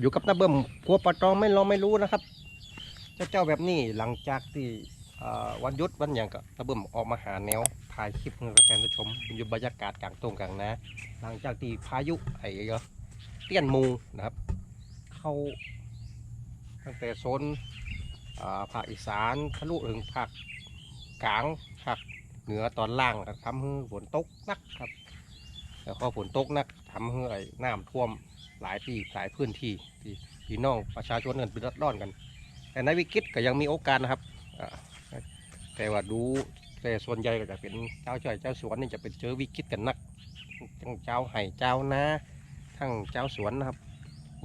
อยู่กับน้าเบิ่มกลัวปลาตองไม่ลองไม่รู้นะครับ เจ้าแบบนี้หลังจากที่วันยุดวันอย่างก็น้าเบิ่มออกมาหาแนวถ่ายคลิปให้แฟนๆได้ชมอยู่บรรยากาศกลางตรงกลางนาหลังจากที่พายุไอ้เอ่อเตี้ยนมูนะครับ เข้าตั้งแต่โซนภาคอีสานทะลุถึงภาคกลางภาคเหนือตอนล่างทำให้ฝนตกหนักครับ แล้วก็ฝนตกหนักทำให้น้ำท่วม หลายที่หลายพื้นที่ที่พี่น้องประชาชนเงินเดือดร้อนกัน แต่ในวิกฤตก็ยังมีโอกาสนะครับแต่ว่าดูแต่ส่วนใหญ่ก็จะเป็นเจ้าช่วยเจ้าสวนนี่จะเป็นเจอวิกฤตกันนักทั้งเจ้าไห่เจ้านาทั้งเจ้าสวนนะครับ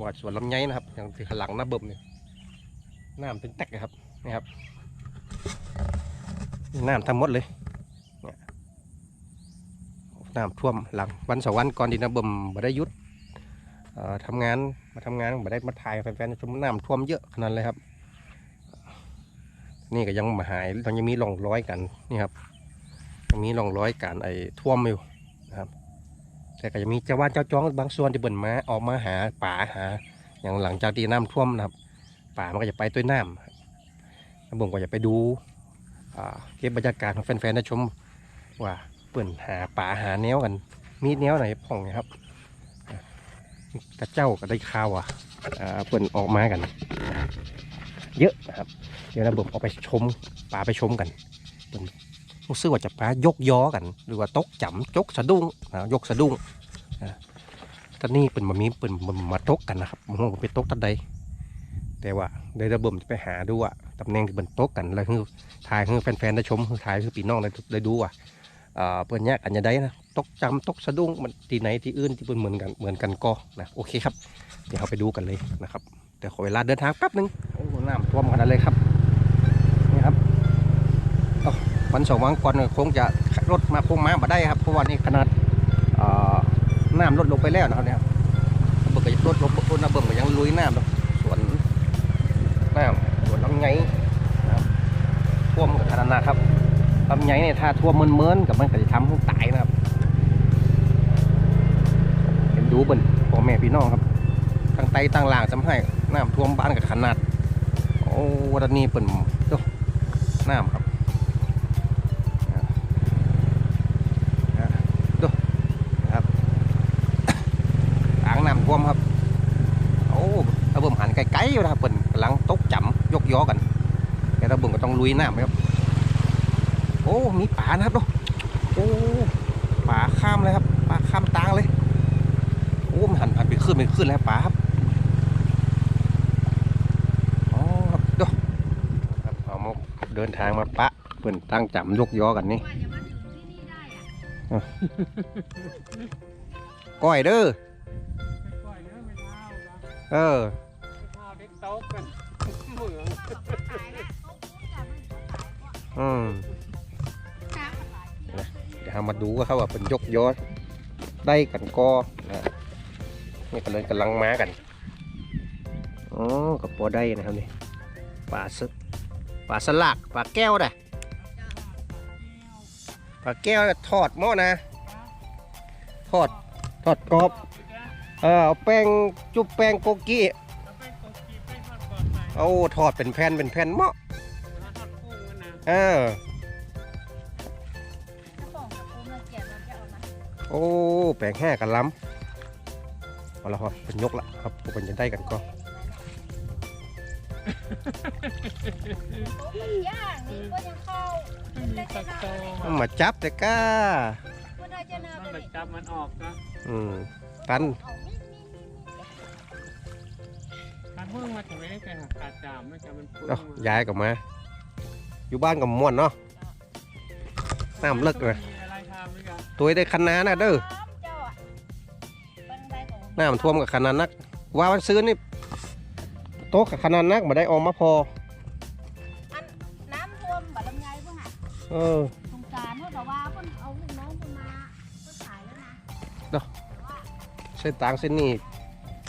ว่าสวนลำไยนะครับอย่างที่หลังหน้าเบิ่มเนี่ยน้ำเป็นแตกนะครับนี่ครับน้ำทั้งหมดเลยน้ำท่วมหลังวันสาร์วันก่อนดีนะเบิ่มบ่ได้ยุด ทำงานมาทำงานบ่ได้มาถ่ายแฟนๆชมน้ำท่วมเยอะขนาดเลยครับ นี่ก็ยังมาหายตอนยังมีร่องร้อยกันนี่ครับยังมีร่องร้อยการไอ้ท่วมอยู่นะครับ แต่ก็ยังมีเจ้าว่านเจ้าจ้องบางส่วนที่เบิ่นมาออกมาหาป่าหา อย่างหลังจากที่น้ำท่วมนะครับ ป่ามันก็จะไปด้วยน้ำแล้วผมก็จะไปดูเก็บบรรยากาศของแฟนๆได้ชมว่าเปิ่นหาป่าหาแนวกันมีแนวไหนพ่องนี่ยครับ กระเจ้าก็ได้ข่าวอะเปิ่นออกมากัน เยอะนะครับ เดี๋ยวระบบออกไปชมป่าไปชมกันเปิ่นรู้สึกว่าจะป่ายกย้อกัน หรือว่าตกจำจกสะดุ้งยกสะดุ้งอ่าตอนนี้เปิ่นมามีเปิ่นมาตกกันนะครับมันว่าไปตกตันใดแต่ว่าเดี๋ยวระบบจะไปหาดูว่าตำแหน่งที่เปิ่นตกกันแล้วคือถ่ายให้แฟนๆได้ชมคือถ่ายคือพี่น้องได้ดูว่า เพื่อนแยกกันจะได้นะตกจำตกสะดุ้งมันที่ไหนที่อื่นที่เพื่อนเหมือนกันเหมือนกันก็นะโอเคครับเดี๋ยวเราไปดูกันเลยนะครับแต่ขอเวลาเดินทางแป๊บหนึงโอ้โหน้ำท่วมขนาดเลยครับนี่ครับเอวันสองวันก่อนคงจะรถมาพงมาบ่ได้ครับเพราะว่านี่ขนาดอ่าน้ำลดลงไปแล้วนะครับเนี่ยเบิ่งก็จะลดลงลดนะเบิ่งก็ยังลุยน้ำนะส่วนน้ำส่วนลำไงนะครับท่วมขนาดนะครับ ลำไยเนี่ยถ้าท่วมเมินๆกับมันก็จะทำให้ตายนะครับเห็นดูเบิ่นพ่อแม่พี่น้องครับตั้งไตตั้งล่างจำให้น้ำท่วมบ้านกับขนาดโอ้วันนี้เปิ่นโอ้น้ำครับอ่าอ่าดูนะครับอ่างน้ำท่วมครับโอ้ระเบิ่มหันไกลๆอยู่นะครับเปิ่นกำลังตกจำยกย้อกันแต่ระเบิ่มก็ต้องลุยน้ำครับ โอ้มีป่านะครับดูโอ้ป่าข้ามเลยครับป่าข้ามตางเลยโอ้มันหันหันไปขึ้นไปขึ้นแล้วป่าครับอ๋อครับดูครับเอามาเดินทางมาปะเปิ่นตั้งจำยกย้อกันนี่ว่าจะมาถึงที่นี่ได้อะก้อยเด้อปล่อยเนื้อไม่เท่านะเออไม่ เดี๋ยวเรามาดูกันครับว่าเป็นยกย้อได้กันก็นะนี่ก็เลยกำลังมากันอ๋อกับปอได้นะครับนี่ปลาสปลาสลักปลาแก้วนะปลาแก้วทอดหม้อนะ ทอดทอดกรอบเออเอาแป้งจุบแป้งโกกี้แล้วไปกดกีไปทอดก่อนไปเอาทอดเป็นแผ่นเป็นแผ่นหม้อแล้วทอดกุ้งกันนะเออ โอ้แป้งแห้กันล้ำเอาละครับเป็นยกละครับผมเป็นจะได้กันก็โต๊ะมันย่างนี่ก็ยังเข้าไม่มีตะโตเอามาจับแต่ก้าก็ได้จะนามันไปไปจับมันออกนะอืมตันเอามีดมีดมีดมีดการพึ่งมาถึงไม่ได้แต่ขาดจามไม่ใช่มันพึ่งเนาะย้ายกลับมา อยู่บ้านกับม่วนเนาะน้ำเลิกเลย ตัวได้คันนานะเด้อเจ้าอะเป็นไรของน้ำท่วมกับขนาดนัก ว่าวันซื้อนี่โต๊ะกับขนาดนักมาได้ออกมาพออันน้ำท่วมบัดลำไยเพิ่งอะเออสงสารเขาแต่ว่าเพิ่นเอาลูกน้องเพิ่นมาเพิ่นขายแล้วนะเนาะแต่ว่าเส้นต่างเส้นนี้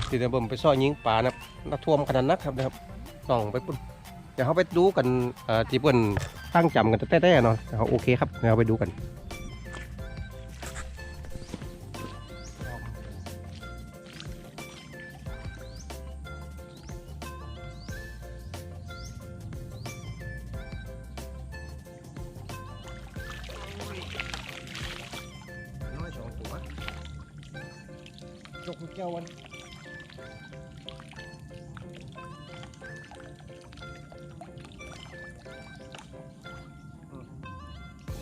ที่เราเบิ่มไปซ่อยยิงปลานะน้ำท่วมขนาดนักครับนะครับน้องไปปุ่นเดี๋ยวเขาไปดูกันเอ่อที่เปิ้นตั้งจำกันแต่แต่ๆเนาะเดี๋ยวเขาโอเคครับเดี๋ยวเราไปดูกัน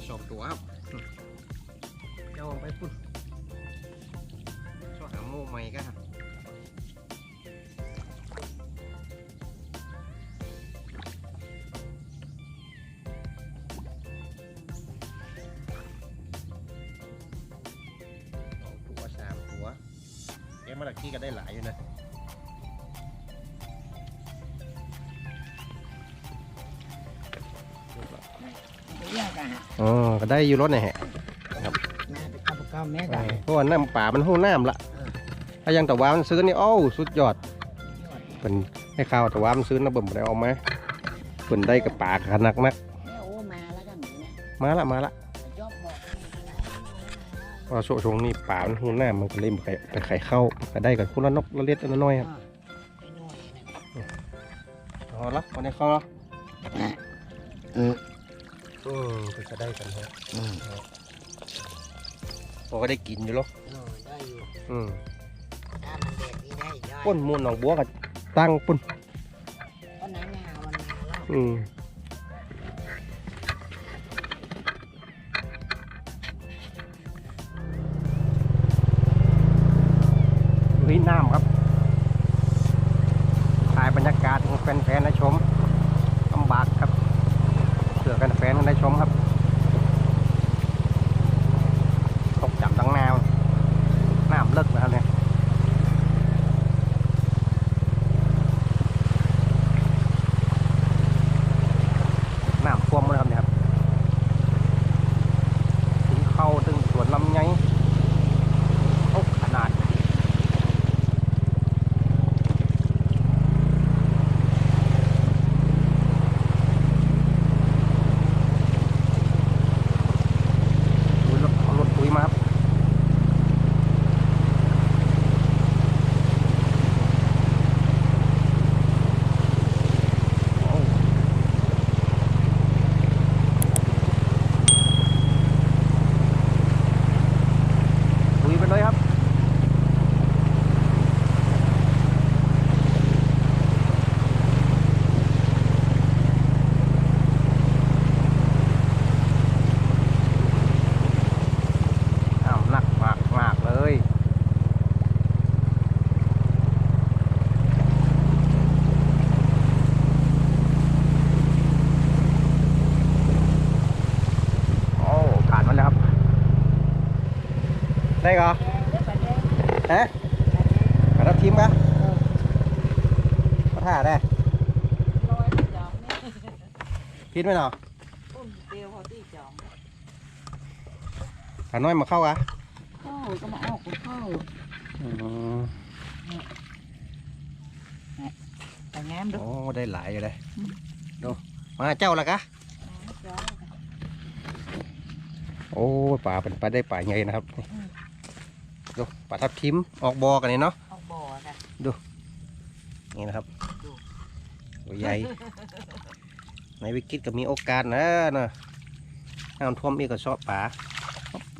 สองตัวครับเจ้าไปพุ่นชอบหาโม่ใหม่ก็ครับสองตัวสามตัวเอ๊ะมาตะกี้ก็ได้หลายอยู่นะ ก็ได้อยู่รถนี่แฮะแม่ไปกับกับแม่กันเพราะว่าน้ำป่ามันหู้น้ำละถ้ายังแต่ว่ามันซื้อนี่โอ้าสุดยอดเป็นให้ข้าวแต่ว่ามันซื้อนะเบิ่มบ่ได้เออกมาเพิ่นได้กับป่าขนาดนักแม่โอ้มาแล้วกันเนี่ยมาละมาละยอบบอกเพราะว่าช่วงนี้ป่ามันหู้น้ำมันก็เลยบ่ไข่ไปไข่เข้าก็ได้กับคนละนกละเล็ดละน้อยครับไปหน่อยนะเอาละวันนี้เข้าละ อืมอืมเพิ่นจะได้กันฮะอืมพอก็ได้กินอยู่หรอกเออได้อยู่อืมถ้ามันเด็ดนี่ได้ได้ป้นมูลหนองบัวก็ตั้งปุ่นก็น้ำงามันมาแล้วอืมลุยน้ำครับถ่ายบรรยากาศของแฟนๆได้ชมลำบากครับเสือ กันแฟนได้ชมครับตกจับดังแนวน้ำเลิกนะครับเนี่ยน้ำท่วมเลยครับเนี่ยครับถึงเข้าถึงสวนลำไยโอ้ขนาด ปุ๋ยรถเอารถปุ๋ยมาครับโอ้ปุ๋ยไปเลยครับ อ้าวหนักมากมากเลย โอ้ผ่านมาแล้วครับ ได้เหรอเอ๊ะกระดับทีมกะก็ท่าได้พิดไหมเนาะขา น้อยมาเข้ากะเข้าก็มาเอาเข้าอืมแต่งามดูโอ้ได้หลายอยู่เลยดูมาเจ้าละกะโอ้ยป่าเป็นปลาได้ป่าใหญ่นะครับนี่ ดูปลาทับทิมออกบอกันนี่เนาะเอาบ่อค่ะนี่นะครับตัวใหญ่ในวิกฤตก็มีโอกาสนะนะน้ำท่วมอีกก็ชอบป่า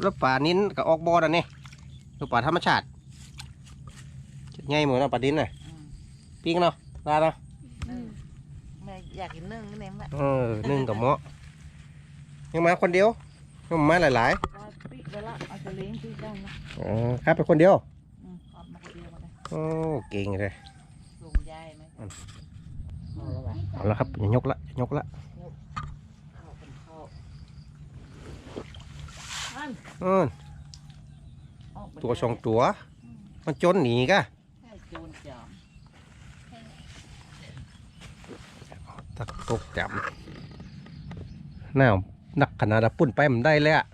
แล้วป่านิ้นก็ออกบอนะนี่ดูป่าธรรมชาติใหญ่เหมือนเนาะป่าดินน่ะปิ้งเนาะลาเนาะแม่อยากกินนึ่งนี่แม่เออนึ่งกับเหมาะยังมาคนเดียวยังมาหลายปีกไปละเอาจะเลี้ยงปีกได้นะๆ อ๋อครับไปคนเดียวอืมขอบมาคนเดียวก็ได้โอ้เก่งเลยลุงยายไหมเอาแล้ววะเอาละครับอย่ายกละอย่ายกละเข้าเป็นเข้าอันอืมออกเป็นตัวสองตัว มันจนหนีกะให้โจรจอมตะกกจับหน้าหนักขนาดนั้นปุ่นไปมันได้เลยอะน้ำท่วมยะ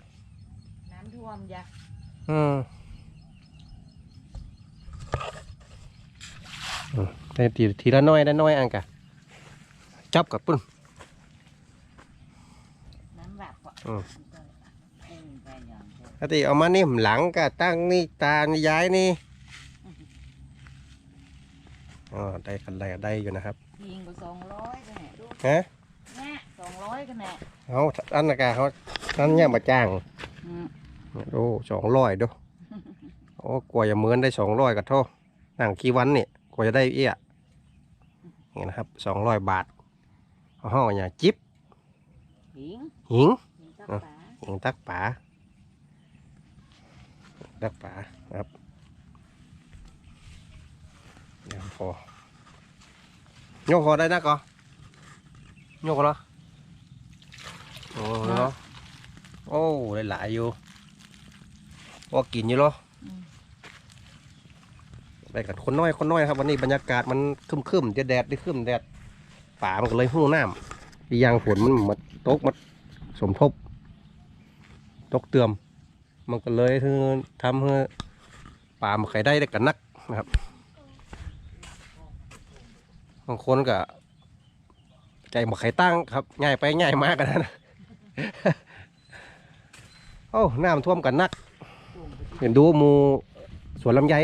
อืมอืมแต่ทีทีละน้อยละน้อยอันกะจับกับปุ่นน้ำหลับอะอืมเอ็นไปอย่างเดียวถ้าตีเอามานี่หลังกะตั้งนี่ตานี่ย้ายนี่อ๋อได้กันได้ได้อยู่นะครับยิงไปสองร้อยกันแหละดูฮะแน่สองร้อยกันแหละเอาอันนะกะเขาอันเนี่ยมาจ้าง อืมดูสองร้อยดูโอ้กว่าจะเหมือนได้สองร้อยกับโทษนั่งกี่วันเนี่ยกว่าจะได้เอี้ยนี่นะครับสองร้อยบาทห้องอย่างจิ๊บหิงหิงหิงตักอะปลาหิงตักป๋าตักป๋านะครับเดี๋ยวพอโยกพอได้นะก่อโยกเหรอโอ้เหรอโอ้ได้หลายอยู่ พอกินอยู่หรอไปกับคนน้อยคนน้อยครับ วันนี้บรรยากาศมันคึมคึมจะแดดได้คึมแดดป่ามันก็เลยหู้น้ำอีกอย่างฝนมันมาตกมาสมทบ ตกเตือมมันก็เลยคือทำให้ป่ามันไข่ได้ได้กันนักนะครับบางคนก็ใจหมกไข่ตั้งครับง่ายไปง่ายมากกันนะโอ้น้ำท่วมกันนัก เห็นดูหมูสวนลำไย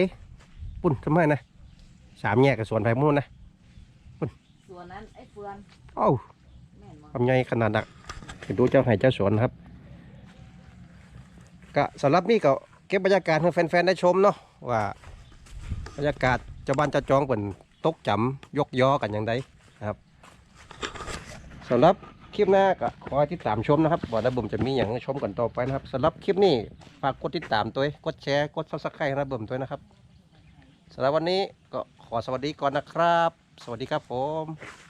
ปุ่นทำไมนะสามแยกกับสวนไผ่มุ่นนะส่วนนั้นไอ้เฟือนเอ้าแม่นมั้งทำไงขนาดนักเห็นดูเจ้าไห่เจ้าสวนนะครับก็สำหรับนี่ก็เก็บบรรยากาศให้แฟนๆได้ชมเนาะว่าบรรยากาศเจ้าบ้านเจ้าจองเป็นตกจำยกย้อกันอย่างไรนะครับสำหรับ คลิปหน้าก็ขอให้ติดตามชมนะครับว่าระบบจะมีอย่างให้ชมกันต่อไปนะครับสำหรับคลิปนี้ฝากกดติดตามตัวกดแชร์กดซับสไครต์ระบบด้วยนะครับสำหรับวันนี้ก็ขอสวัสดีก่อนนะครับ สวัสดีครับผม